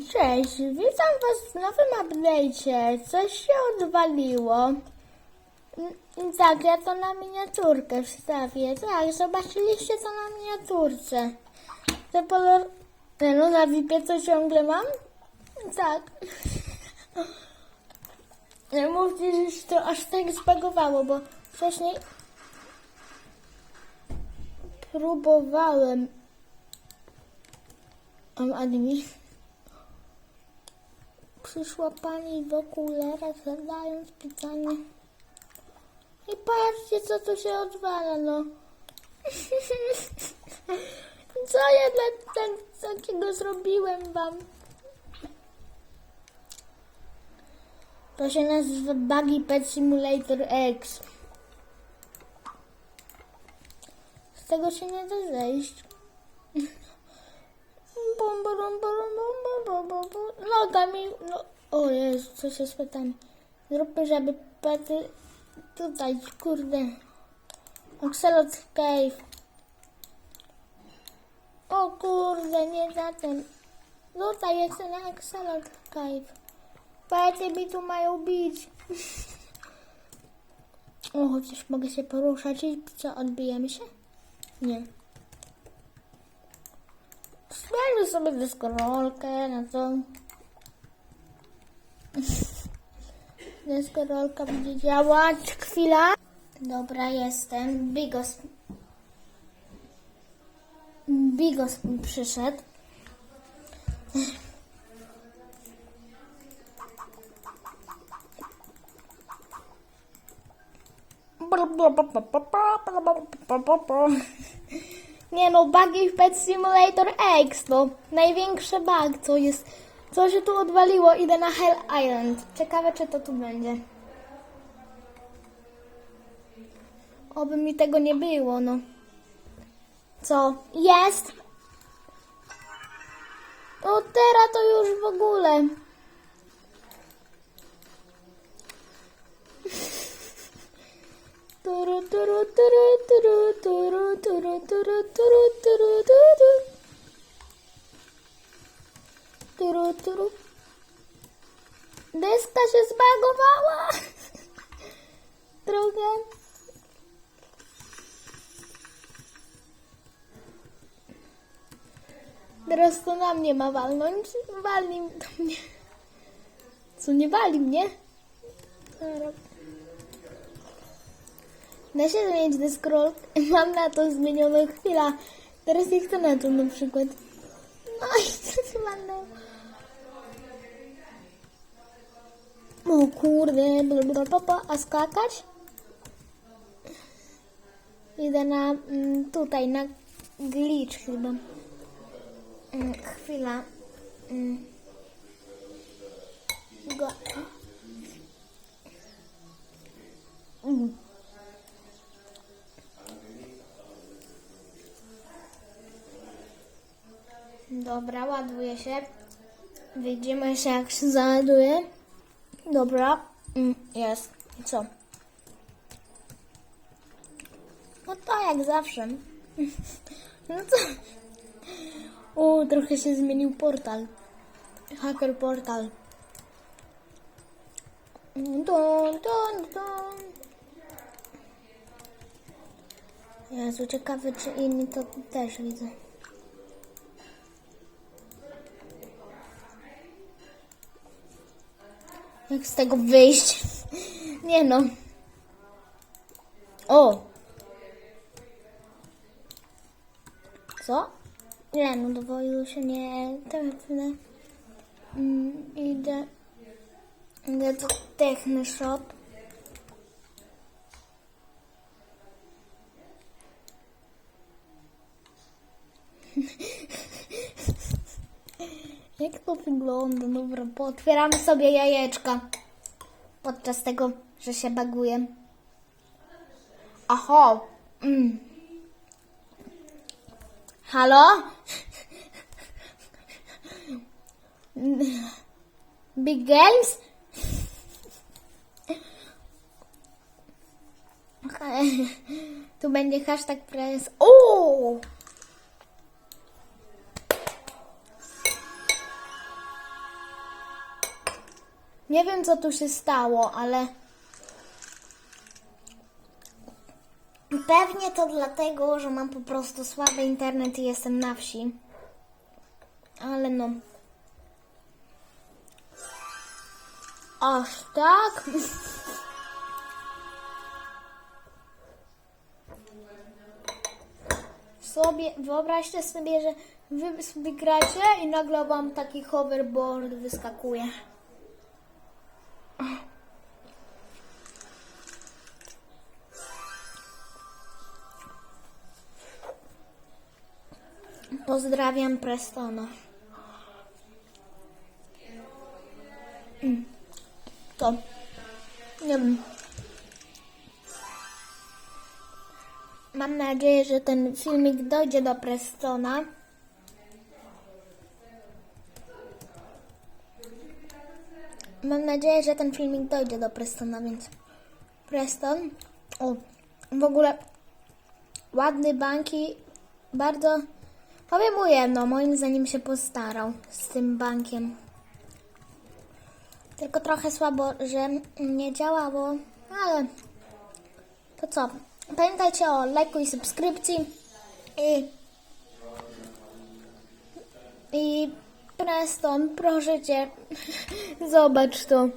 Cześć, witam was w nowym update'cie. Coś się odwaliło. Mm, Tak, ja to na miniaturkę wstawię. Tak, zobaczyliście to na miniaturce. Te kolor... Nie, No na VIP to ciągle mam? Tak. Mówcie, że się to aż tak zbagowało, bo wcześniej próbowałem. Mam admin. Przyszła pani w okularach zadając pytanie. I patrzcie co tu się odwala, no. Co ja dla tak, takiego zrobiłem wam? To się nazywa Buggy Pet Simulator X. Z tego się nie da zejść. Noga mi... No, o Jezu, co się spytam. Zróbmy, żeby pety... Tutaj, kurde. Oxalot Cave. O kurde, nie za ten. Tutaj jest ten Axolot Cave. Pety mi tu mają bić. O, chociaż mogę się poruszać i co, odbijemy się? Nie. Zmieńmy sobie deskorolkę na to. Deskorolka będzie działać. Chwila. Dobra, jestem. Bigos. Bigos przyszedł. Nie no, buggy w Pet Simulator X, no. Największy bug, co jest. Co się tu odwaliło? Idę na Hell Island. Ciekawe, czy to tu będzie. Oby mi tego nie było, no. Co? Jest! O, teraz to już w ogóle. Deska się zbagowała. Trochę. Teraz to na mnie ma walnąć. Walni do mnie. Co nie wali mnie? Zaraz. Da się zmienić scroll. Mam na to zmienioną chwila. Teraz nie chcę na to na przykład. No i co się walnął? O kurde, blablabla, a skakać? Idę na mm, tutaj, na glitch chyba. Mm, chwila. Mm. Go. Dobra, ładuje się. Widzimy się jak się załaduje. Dobra, mm, jest. I co? No to jak zawsze. No co? O, trochę się zmienił portal. Hacker portal. Dun, dun, dun. Jezu, ciekawe czy inni to też widzę. Jak z tego wyjść? Nie no. O! Co? Nie no, do woju się nie tepnę. Mm, idę. Idę do Techny Shop. Jak to wygląda? Dobra, pootwieramy sobie jajeczka. Podczas tego, że się baguje. Aho. Mm. Halo? Big Games? Tu będzie hashtag press. O! Nie wiem, co tu się stało, ale pewnie to dlatego, że mam po prostu słaby internet i jestem na wsi. Ale no. Aż tak? Sobie, wyobraźcie sobie, że wy sobie gracie i nagle wam taki hoverboard wyskakuje. Pozdrawiam Prestona. Mm. To. Nie wiem. Mam nadzieję, że ten filmik dojdzie do Prestona. Mam nadzieję, że ten filmik dojdzie do Prestona, więc Preston. O, w ogóle ładny banki, bardzo. Powiem mu jedno, moim zdaniem się postarał z tym bankiem. Tylko trochę słabo, że nie działało, ale to co? Pamiętajcie o lajku i subskrypcji i i Preston, proszę cię, zobacz to.